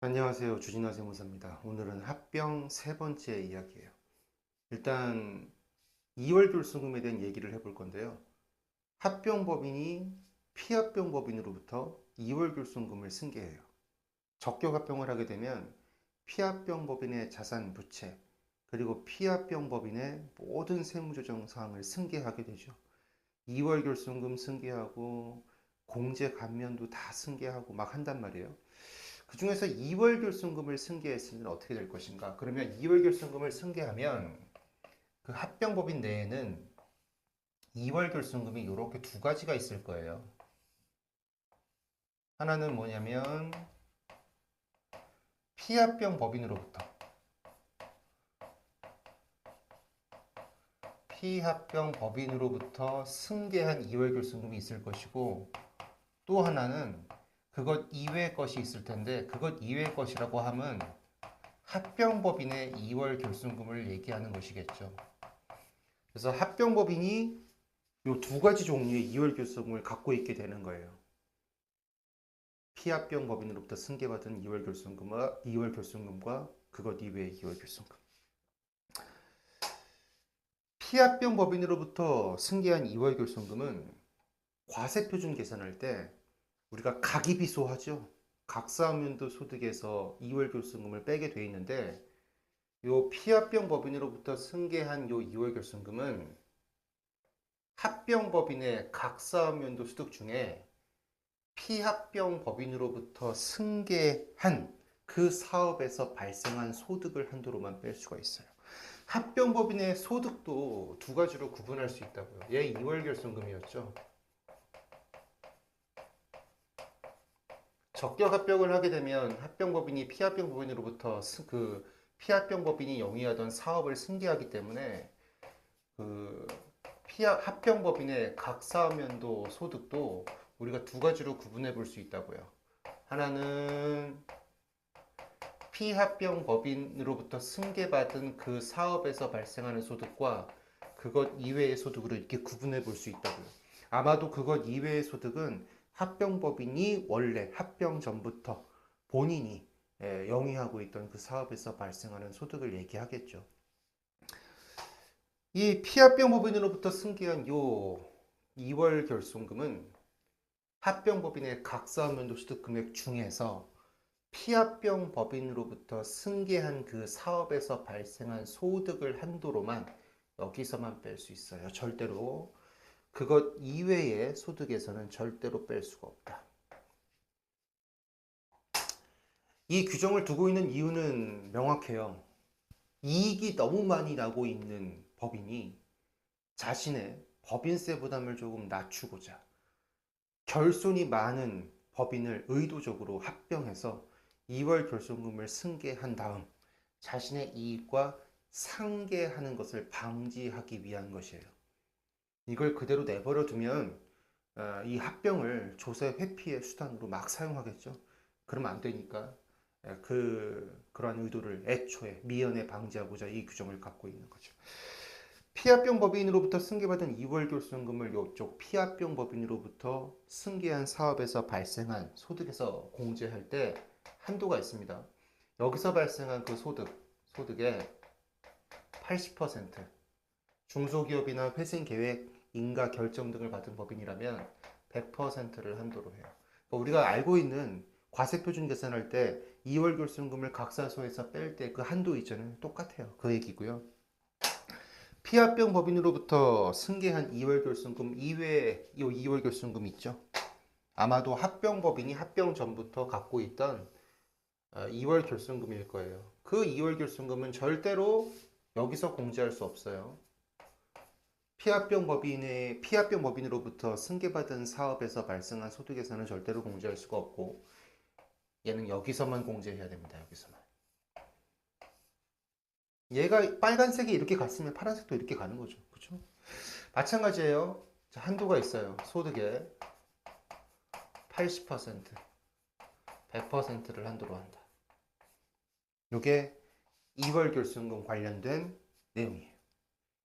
안녕하세요. 주진화 세무사입니다. 오늘은 합병 세 번째 이야기예요. 일단 2월 결승금에 대한 얘기를 해볼 건데요. 합병 법인이 피합병 법인으로부터 2월 결승금을 승계해요. 적격 합병을 하게 되면 피합병 법인의 자산 부채 그리고 피합병 법인의 모든 세무조정 사항을 승계하게 되죠. 2월 결승금 승계하고 공제 감면도 다 승계하고 막 한단 말이에요. 그 중에서 2월 결손금을 승계했으면 어떻게 될 것인가? 그러면 2월 결손금을 승계하면 그 합병법인 내에는 2월 결손금이 이렇게 두 가지가 있을 거예요. 하나는 뭐냐면 피합병 법인으로부터 피합병 법인으로부터 승계한 2월 결손금이 있을 것이고 또 하나는 그것 이외의 것이 있을 텐데 그것 이외의 것이라고 하면 합병법인의 2월 결손금을 얘기하는 것이겠죠. 그래서 합병법인이 이 두 가지 종류의 2월 결손금을 갖고 있게 되는 거예요. 피합병법인으로부터 승계받은 2월 결손금과 2월 결손금과 그것 이외의 2월 결손금. 피합병법인으로부터 승계한 2월 결손금은 과세표준 계산할 때 우리가 각이비소하죠. 각사면도 소득에서 2월 결손금을 빼게 돼 있는데 요 피합병 법인으로부터 승계한 요 2월 결손금은 합병 법인의 각사면도 소득 중에 피합병 법인으로부터 승계한 그 사업에서 발생한 소득을 한도로만 뺄 수가 있어요. 합병 법인의 소득도 두 가지로 구분할 수 있다고요. 얘 2월 결손금이었죠. 적격 합병을 하게 되면 합병법인이 피합병 법인으로부터 스- 그 피합병 법인이 영위하던 사업을 승계하기 때문에 그 피합 합병 법인의 각 사업면도 소득도 우리가 두 가지로 구분해 볼 수 있다고요. 하나는 피합병 법인으로부터 승계받은 그 사업에서 발생하는 소득과 그것 이외의 소득으로 이렇게 구분해 볼 수 있다고요. 아마도 그것 이외의 소득은 합병법인이 원래 합병 전부터 본인이 예, 영위하고 있던 그 사업에서 발생하는 소득을 얘기하겠죠. 이 피합병 법인으로부터 승계한 요 2월 결손금은 합병 법인의 각 사업면도 소득 금액 중에서 피합병 법인으로부터 승계한 그 사업에서 발생한 소득을 한도로만 여기서만 뺄 수 있어요. 절대로 그것 이외의 소득에서는 절대로 뺄 수가 없다. 이 규정을 두고 있는 이유는 명확해요. 이익이 너무 많이 나고 있는 법인이 자신의 법인세 부담을 조금 낮추고자 결손이 많은 법인을 의도적으로 합병해서 2월 결손금을 승계한 다음 자신의 이익과 상계하는 것을 방지하기 위한 것이에요. 이걸 그대로 내버려 두면 어, 이 합병을 조세 회피의 수단으로 막 사용하겠죠. 그러면 안 되니까 에, 그 그러한 의도를 애초에 미연에 방지하고자 이 규정을 갖고 있는 거죠. 피합병 법인으로부터 승계받은 2월 결손금을 이쪽 피합병 법인으로부터 승계한 사업에서 발생한 소득에서 공제할 때 한도가 있습니다. 여기서 발생한 그 소득, 소득의 80% 중소기업이나 회생 계획, 인가 결정 등을 받은 법인이라면 100%를 한도로 해요. 그러니까 우리가 알고 있는 과세 표준 계산할 때 2월 결손금을 각사소에서 뺄 때 그 한도 있잖아요. 똑같아요. 그 얘기고요. 피합병 법인으로부터 승계한 2월 결손금 이외에 이 2월 결손금 있죠. 아마도 합병 법인이 합병 전부터 갖고 있던 2월 결손금일 거예요. 그 2월 결손금은 절대로 여기서 공제할 수 없어요. 피합병 법인의 피합병 법인으로부터 승계받은 사업에서 발생한 소득에서는 절대로 공제할 수가 없고 얘는 여기서만 공제해야 됩니다. 여기서만. 얘가 빨간색이 이렇게 갔으면 파란색도 이렇게 가는 거죠. 그렇죠? 마찬가지예요. 자, 한도가 있어요. 소득의 80% 100%를 한도로 한다. 이게 2월 결손금 관련된 내용이에요.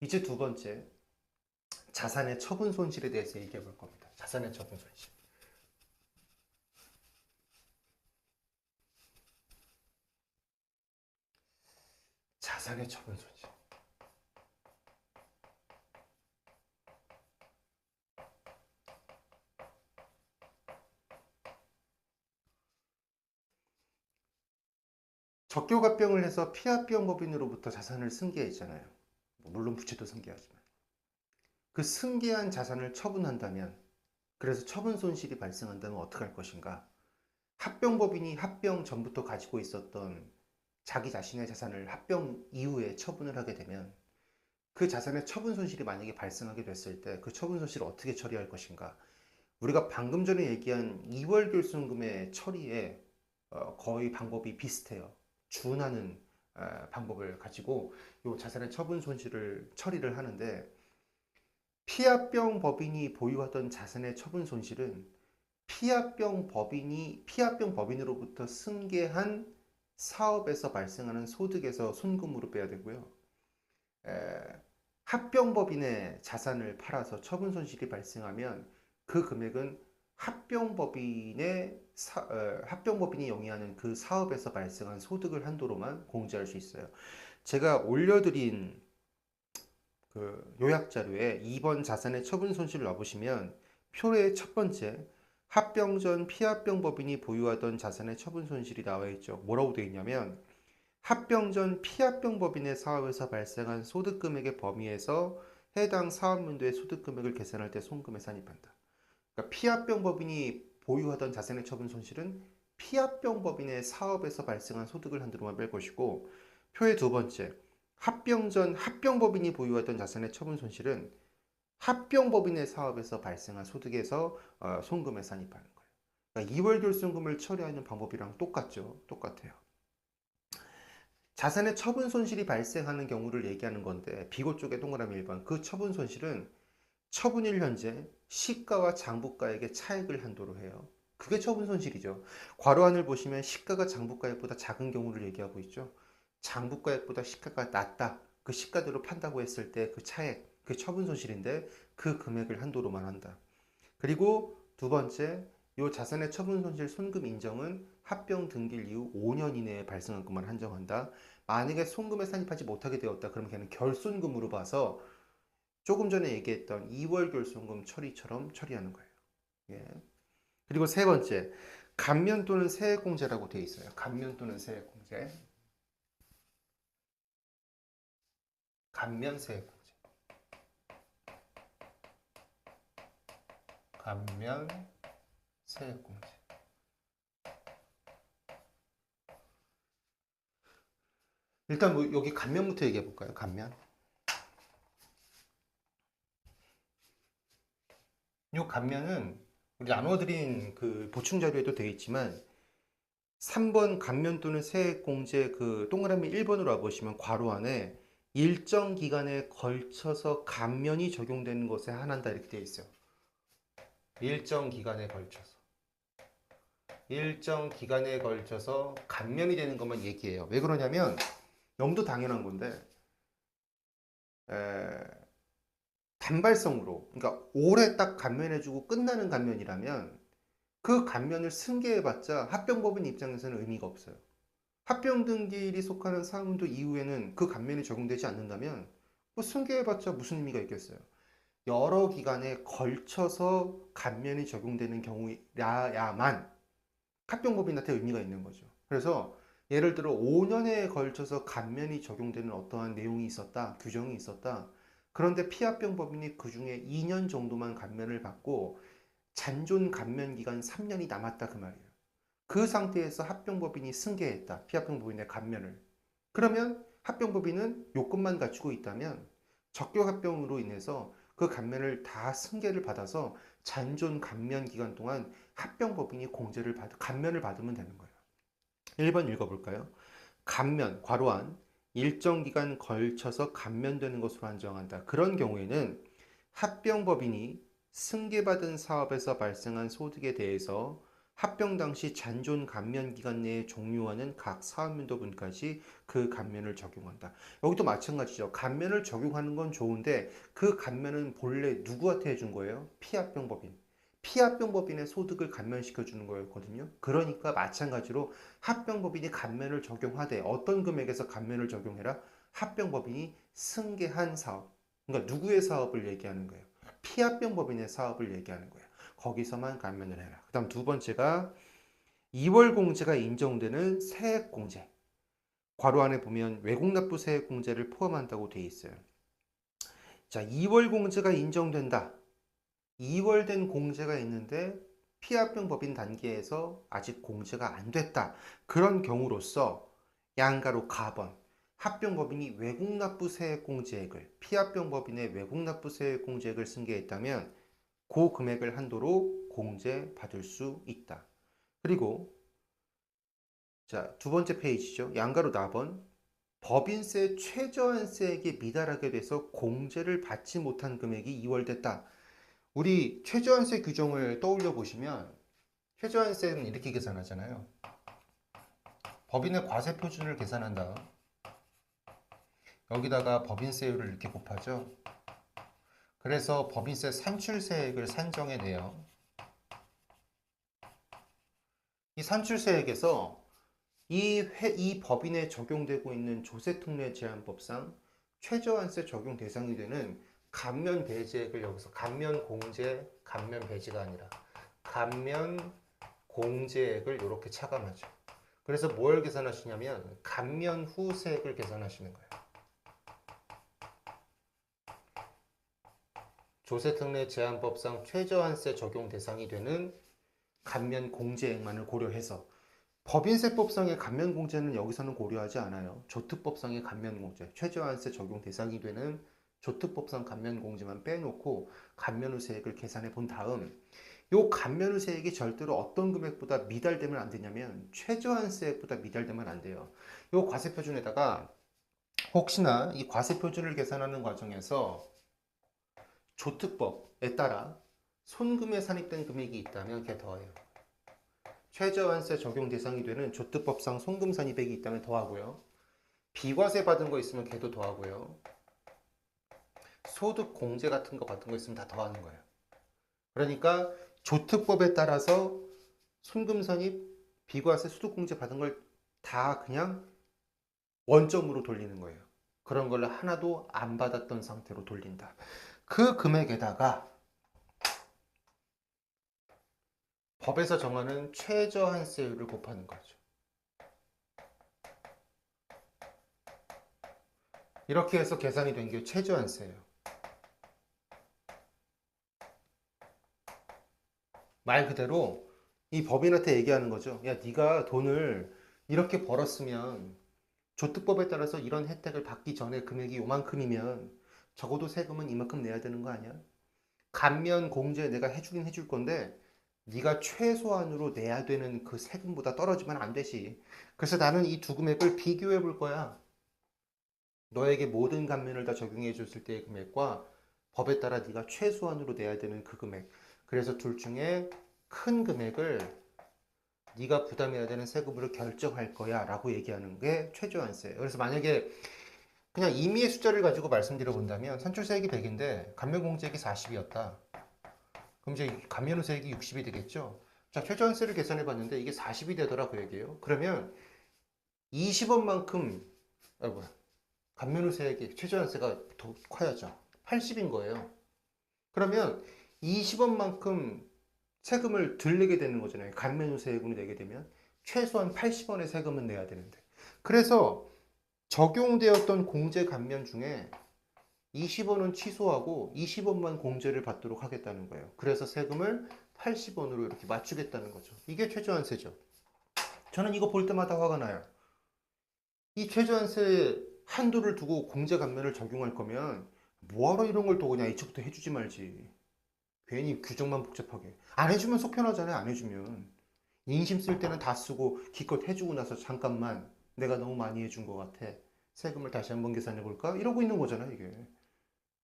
이제 두 번째 자산의 처분 손실에 대해서 얘기해 볼 겁니다. 자산의 처분 손실. 자산의 처분 손실. 적교갑병을 해서 피합병 법인으로부터 자산을 승계했잖아요. 뭐 물론 부채도 승계하지만 그 승계한 자산을 처분한다면 그래서 처분 손실이 발생한다면 어떻게 할 것인가? 합병법인이 합병 전부터 가지고 있었던 자기 자신의 자산을 합병 이후에 처분을 하게 되면 그 자산의 처분 손실이 만약에 발생하게 됐을 때 그 처분 손실을 어떻게 처리할 것인가? 우리가 방금 전에 얘기한 2월 결손금의 처리에 어, 거의 방법이 비슷해요. 준하는 어, 방법을 가지고 이 자산의 처분 손실을 처리를 하는데 피합병 법인이 보유하던 자산의 처분 손실은 피합병 법인이 피합병 법인으로부터 승계한 사업에서 발생하는 소득에서 손금으로 빼야 되고요. 에, 합병 법인의 자산을 팔아서 처분 손실이 발생하면 그 금액은 합병 법인의 사, 어, 합병 법인이 영위하는 그 사업에서 발생한 소득을 한도로만 공제할 수 있어요. 제가 올려드린 그 요약 자료에 2번 자산의 처분 손실을 넣어보시면 표의 첫 번째 합병 전 피합병 법인이 보유하던 자산의 처분 손실이 나와 있죠. 뭐라고 되어 있냐면 합병 전 피합병 법인의 사업에서 발생한 소득 금액의 범위에서 해당 사업문도의 소득 금액을 계산할 때 손금에 산입한다. 그러니까 피합병 법인이 보유하던 자산의 처분 손실은 피합병 법인의 사업에서 발생한 소득을 한도로만 뺄 것이고 표의 두 번째 합병 전 합병법인이 보유하던 자산의 처분 손실은 합병법인의 사업에서 발생한 소득에서 어, 송금에 산입하는 거예요. 그러니까 2월 결손금을 처리하는 방법이랑 똑같죠. 똑같아요. 자산의 처분 손실이 발생하는 경우를 얘기하는 건데 비고 쪽에 동그라미 1번 그 처분 손실은 처분일 현재 시가와 장부가액의 차액을 한도로 해요. 그게 처분 손실이죠. 괄호 안을 보시면 시가가 장부가액보다 작은 경우를 얘기하고 있죠. 장부가액보다 시가가 낮다. 그 시가대로 판다고 했을 때 그 차액, 그 처분 손실인데 그 금액을 한도로만 한다. 그리고 두 번째, 이 자산의 처분 손실 손금 인정은 합병 등기일 이후 5년 이내에 발생한 것만 한정한다. 만약에 손금에 산입하지 못하게 되었다. 그러면 걔는 결손금으로 봐서 조금 전에 얘기했던 2월 결손금 처리처럼 처리하는 거예요. 예. 그리고 세 번째, 감면 또는 세액공제라고 되어 있어요. 감면 또는 세액공제. 감면 세액공제. 감면 세액공제. 일단 뭐 여기 감면부터 얘기해 볼까요? 감면. 이 감면은 우리 나눠드린 그 보충 자료에도 되어 있지만 3번 감면 또는 세액공제 그 동그라미 1번으로 와보시면 괄호 안에 일정 기간에 걸쳐서 감면이 적용되는 것에 한한다 이렇게 되어 있어요. 일정 기간에 걸쳐서. 일정 기간에 걸쳐서 감면이 되는 것만 얘기해요. 왜 그러냐면 너무도 당연한 건데 에, 단발성으로 그러니까 올해 딱 감면해주고 끝나는 감면이라면 그 감면을 승계해봤자 합병법인 입장에서는 의미가 없어요. 합병 등기일이 속하는 사문도 이후에는 그 감면이 적용되지 않는다면 뭐 승계해봤자 무슨 의미가 있겠어요. 여러 기간에 걸쳐서 감면이 적용되는 경우야만 합병법인한테 의미가 있는 거죠. 그래서 예를 들어 5년에 걸쳐서 감면이 적용되는 어떠한 내용이 있었다, 규정이 있었다. 그런데 피합병 법인이 그 중에 2년 정도만 감면을 받고 잔존 감면 기간 3년이 남았다 그 말이에요. 그 상태에서 합병법인이 승계했다. 피합병법인의 감면을. 그러면 합병법인은 요건만 갖추고 있다면 적격합병으로 인해서 그 감면을 다 승계를 받아서 잔존 감면 기간 동안 합병법인이 공제를 받, 감면을 받으면 되는 거예요. 1번 읽어볼까요? 감면, 괄호한 일정 기간 걸쳐서 감면되는 것으로 한정한다. 그런 경우에는 합병법인이 승계받은 사업에서 발생한 소득에 대해서 합병 당시 잔존 감면 기간 내에 종료하는 각 사업민도분까지 그 감면을 적용한다. 여기도 마찬가지죠. 감면을 적용하는 건 좋은데 그 감면은 본래 누구한테 해준 거예요? 피합병법인. 피합병법인의 소득을 감면시켜 주는 거였거든요. 그러니까 마찬가지로 합병법인이 감면을 적용하되 어떤 금액에서 감면을 적용해라? 합병법인이 승계한 사업. 그러니까 누구의 사업을 얘기하는 거예요? 피합병법인의 사업을 얘기하는 거예요. 거기서만 감면을 해라. 그 다음 두 번째가 2월 공제가 인정되는 세액 공제. 괄호 안에 보면 외국납부 세액 공제를 포함한다고 돼 있어요. 자, 2월 공제가 인정된다. 2월 된 공제가 있는데 피합병 법인 단계에서 아직 공제가 안 됐다. 그런 경우로서 양가로 가번 합병 법인이 외국 납부 세액 공제액을 피합병 법인의 외국 납부 세액 공제액을 승계했다면 그 금액을 한도로 공제 받을 수 있다. 그리고 자, 두 번째 페이지죠. 양가로 나번 법인세 최저한세액에 미달하게 돼서 공제를 받지 못한 금액이 2월됐다. 우리 최저한세 규정을 떠올려 보시면 최저한세는 이렇게 계산하잖아요. 법인의 과세 표준을 계산한다. 여기다가 법인세율을 이렇게 곱하죠. 그래서 법인세 산출세액을 산정해내요. 이 산출세액에서 이, 회, 이 법인에 적용되고 있는 조세특례 제한법상 최저한세 적용 대상이 되는 감면 배제액을 여기서 감면 공제, 감면 배제가 아니라 감면 공제액을 이렇게 차감하죠. 그래서 뭘 계산하시냐면 감면 후 세액을 계산하시는 거예요. 조세특례 제한법상 최저한세 적용 대상이 되는 감면 공제액만을 고려해서 법인세법상의 감면 공제는 여기서는 고려하지 않아요. 조특법상의 감면 공제, 최저한세 적용 대상이 되는 조특법상 감면 공제만 빼놓고 감면후 세액을 계산해 본 다음 요 감면후 세액이 절대로 어떤 금액보다 미달되면 안 되냐면 최저한세액보다 미달되면 안 돼요. 요 과세 표준에다가 혹시나 이 과세 표준을 계산하는 과정에서 조특법에 따라 손금에 산입된 금액이 있다면 그게 더해요. 최저한세 적용 대상이 되는 조특법상 손금 산입액이 있다면 더하고요. 비과세 받은 거 있으면 걔도 더하고요. 소득 공제 같은 거 받은 거 있으면 다 더하는 거예요. 그러니까 조특법에 따라서 손금 산입, 비과세, 소득 공제 받은 걸 다 그냥 원점으로 돌리는 거예요. 그런 걸 하나도 안 받았던 상태로 돌린다. 그 금액에다가 법에서 정하는 최저 한세율을 곱하는 거죠. 이렇게 해서 계산이 된 게 최저 한세예요. 말 그대로 이 법인한테 얘기하는 거죠. 야, 네가 돈을 이렇게 벌었으면 조특법에 따라서 이런 혜택을 받기 전에 금액이 요만큼이면 적어도 세금은 이만큼 내야 되는 거 아니야? 감면 공제 내가 해주긴 해줄 건데 네가 최소한으로 내야 되는 그 세금보다 떨어지면 안 되지. 그래서 나는 이 두 금액을 비교해 볼 거야. 너에게 모든 감면을 다 적용해 줬을 때의 금액과 법에 따라 네가 최소한으로 내야 되는 그 금액. 그래서 둘 중에 큰 금액을 네가 부담해야 되는 세금으로 결정할 거야 라고 얘기하는 게 최저한세예요. 그래서 만약에 그냥 임의의 숫자를 가지고 말씀드려 본다면 산출세액이 100인데 감면공제액이 40이었다. 그럼 이제 감면후 세액이 60이 되겠죠. 자, 최저한세를 계산해 봤는데 이게 40이 되더라 그 얘기예요. 그러면 20원만큼 아 뭐야. 감면후 세액이 최저한세가 더 커야죠. 80인 거예요. 그러면 20원만큼 세금을 덜 내게 되는 거잖아요. 감면후 세액을 내게 되면 최소한 80원의 세금은 내야 되는데. 그래서 적용되었던 공제 감면 중에 20원은 취소하고 20원만 공제를 받도록 하겠다는 거예요. 그래서 세금을 80원으로 이렇게 맞추겠다는 거죠. 이게 최저한세죠. 저는 이거 볼 때마다 화가 나요. 이 최저한세 한도를 두고 공제 감면을 적용할 거면 뭐하러 이런 걸 또 그냥 이쪽부터 해주지 말지. 괜히 규정만 복잡하게. 안 해주면 속 편하잖아요. 안 해주면. 인심 쓸 때는 다 쓰고 기껏 해주고 나서 잠깐만 내가 너무 많이 해준 것 같아. 세금을 다시 한번 계산해 볼까? 이러고 있는 거잖아요, 이게.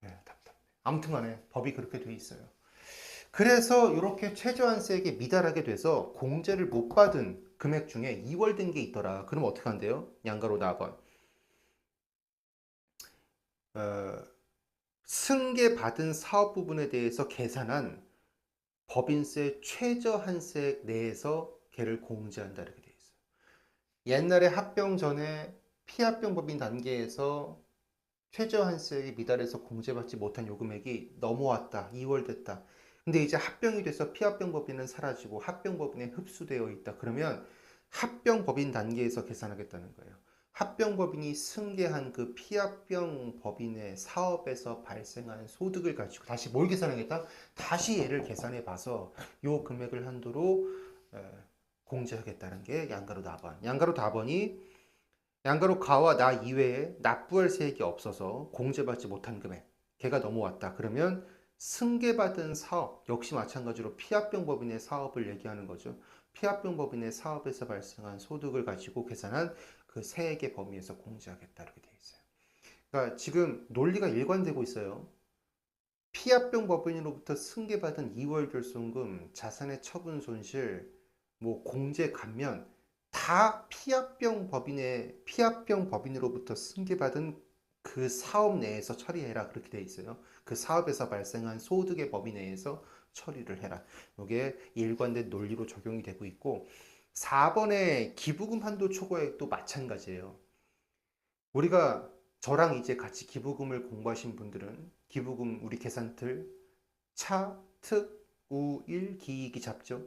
네, 답답해. 아무튼 간에 법이 그렇게 돼 있어요. 그래서 이렇게 최저한세액에 미달하게 돼서 공제를 못 받은 금액 중에 2월 된 게 있더라. 그럼 어떻게 한대요? 양가로 나번. 어, 승계 받은 사업 부분에 대해서 계산한 법인세 최저 한세액 내에서 걔를 공제한다 이렇게 돼 있어요. 옛날에 합병 전에 피합병 법인 단계에서 최저 한세액이 미달해서 공제받지 못한 요금액이 넘어왔다. 2월 됐다. 근데 이제 합병이 돼서 피합병 법인은 사라지고 합병 법인에 흡수되어 있다. 그러면 합병 법인 단계에서 계산하겠다는 거예요. 합병 법인이 승계한 그 피합병 법인의 사업에서 발생한 소득을 가지고 다시 뭘 계산하겠다? 다시 얘를 계산해 봐서 요 금액을 한도로 에, 공제하겠다는 게 양가로 답안. 양가로 답안이 양가로 가와 나 이외에 납부할 세액이 없어서 공제받지 못한 금액 걔가 넘어왔다. 그러면 승계받은 사업 역시 마찬가지로 피합병 법인의 사업을 얘기하는 거죠. 피합병 법인의 사업에서 발생한 소득을 가지고 계산한 그 세액의 범위에서 공제하겠다 이렇게 돼 있어요. 그러니까 지금 논리가 일관되고 있어요. 피합병 법인으로부터 승계받은 2월 결손금, 자산의 처분 손실, 뭐 공제 감면 다 피합병 법인의 피합병 법인으로부터 승계받은 그 사업 내에서 처리해라 그렇게 돼 있어요. 그 사업에서 발생한 소득의 범위 내에서 처리를 해라. 이게 일관된 논리로 적용이 되고 있고 4번의 기부금 한도 초과액도 마찬가지예요. 우리가 저랑 이제 같이 기부금을 공부하신 분들은 기부금 우리 계산틀 차, 특, 우, 일, 기익이 잡죠.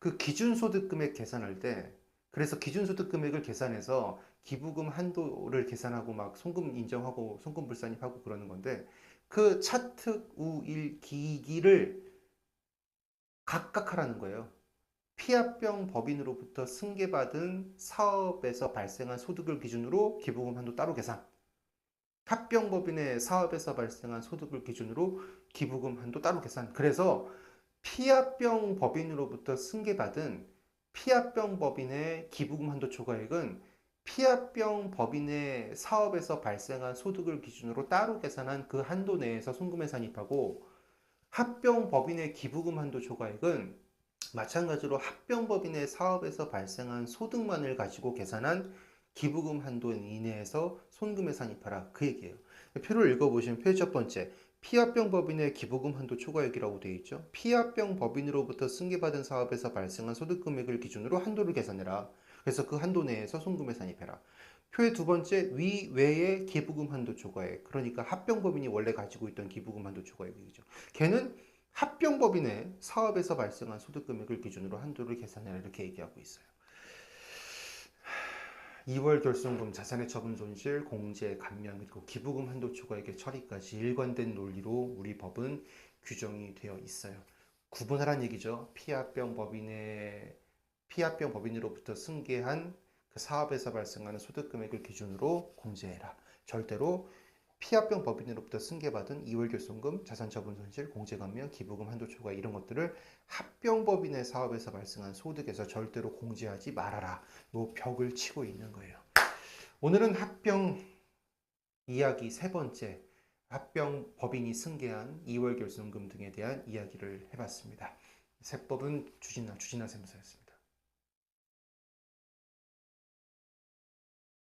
그 기준소득 금액 계산할 때 그래서 기준소득 금액을 계산해서 기부금 한도를 계산하고 막 송금 인정하고 송금 불산입하고 그러는 건데 그 차특, 우, 일, 기기를 각각 하라는 거예요. 피합병 법인으로부터 승계받은 사업에서 발생한 소득을 기준으로 기부금 한도 따로 계산. 합병 법인의 사업에서 발생한 소득을 기준으로 기부금 한도 따로 계산. 그래서 피합병 법인으로부터 승계받은 피합병 법인의 기부금 한도 초과액은 피합병 법인의 사업에서 발생한 소득을 기준으로 따로 계산한 그 한도 내에서 송금에 산입하고 합병 법인의 기부금 한도 초과액은 마찬가지로 합병 법인의 사업에서 발생한 소득만을 가지고 계산한 기부금 한도 이내에서 손금에 산입하라 그 얘기예요. 표를 읽어보시면 표의 첫 번째 피합병 법인의 기부금 한도 초과액이라고 되어 있죠. 피합병 법인으로부터 승계받은 사업에서 발생한 소득 금액을 기준으로 한도를 계산해라. 그래서 그 한도 내에서 손금에 산입해라. 표의 두 번째 위 외의 기부금 한도 초과액. 그러니까 합병 법인이 원래 가지고 있던 기부금 한도 초과액이죠. 걔는 합병 법인의 사업에서 발생한 소득 금액을 기준으로 한도를 계산해라 이렇게 얘기하고 있어요. 2월 결손금, 자산의 처분 손실, 공제, 감면 그리고 기부금 한도 초과액의 처리까지 일관된 논리로 우리 법은 규정이 되어 있어요. 구분하란 얘기죠. 피합병 법인의 피합병 법인으로부터 승계한 그 사업에서 발생하는 소득 금액을 기준으로 공제해라. 절대로 피합병 법인으로부터 승계받은 2월 결손금, 자산처분 손실, 공제감면, 기부금 한도 초과 이런 것들을 합병 법인의 사업에서 발생한 소득에서 절대로 공제하지 말아라. 요 벽을 치고 있는 거예요. 오늘은 합병 이야기 세 번째, 합병 법인이 승계한 2월 결손금 등에 대한 이야기를 해봤습니다. 세법은 주진아, 주진아 샘사였습니다.